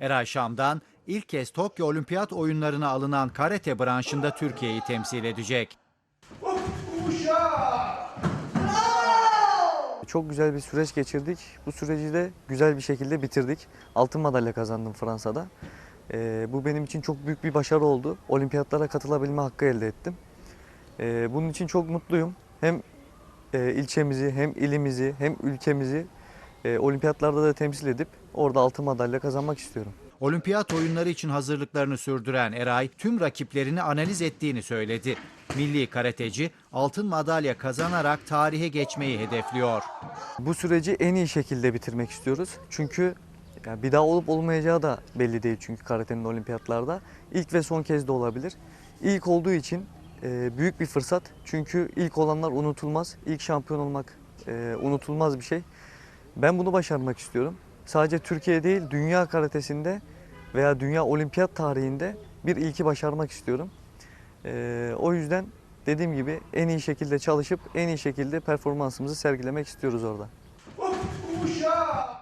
Eray Şam'dan ilk kez Tokyo Olimpiyat oyunlarına alınan karate branşında Türkiye'yi temsil edecek. Çok güzel bir süreç geçirdik. Bu süreci de güzel bir şekilde bitirdik. Altın madalya kazandım Fransa'da. Ee, bu benim için çok büyük bir başarı oldu. Olimpiyatlara katılabilme hakkı elde ettim. Ee, bunun için çok mutluyum. Hem e, ilçemizi, hem ilimizi, hem ülkemizi e, olimpiyatlarda da temsil edip orada altın madalya kazanmak istiyorum. Olimpiyat oyunları için hazırlıklarını sürdüren Eray tüm rakiplerini analiz ettiğini söyledi. Milli karateci altın madalya kazanarak tarihe geçmeyi hedefliyor. Bu süreci en iyi şekilde bitirmek istiyoruz. Çünkü yani bir daha olup olmayacağı da belli değil çünkü karatenin olimpiyatlarda. İlk ve son kez de olabilir. İlk olduğu için e, büyük bir fırsat. Çünkü ilk olanlar unutulmaz. İlk şampiyon olmak e, unutulmaz bir şey. Ben bunu başarmak istiyorum. Sadece Türkiye değil, dünya karatesinde veya dünya olimpiyat tarihinde bir ilki başarmak istiyorum. E, o yüzden dediğim gibi en iyi şekilde çalışıp en iyi şekilde performansımızı sergilemek istiyoruz orada. Uşa!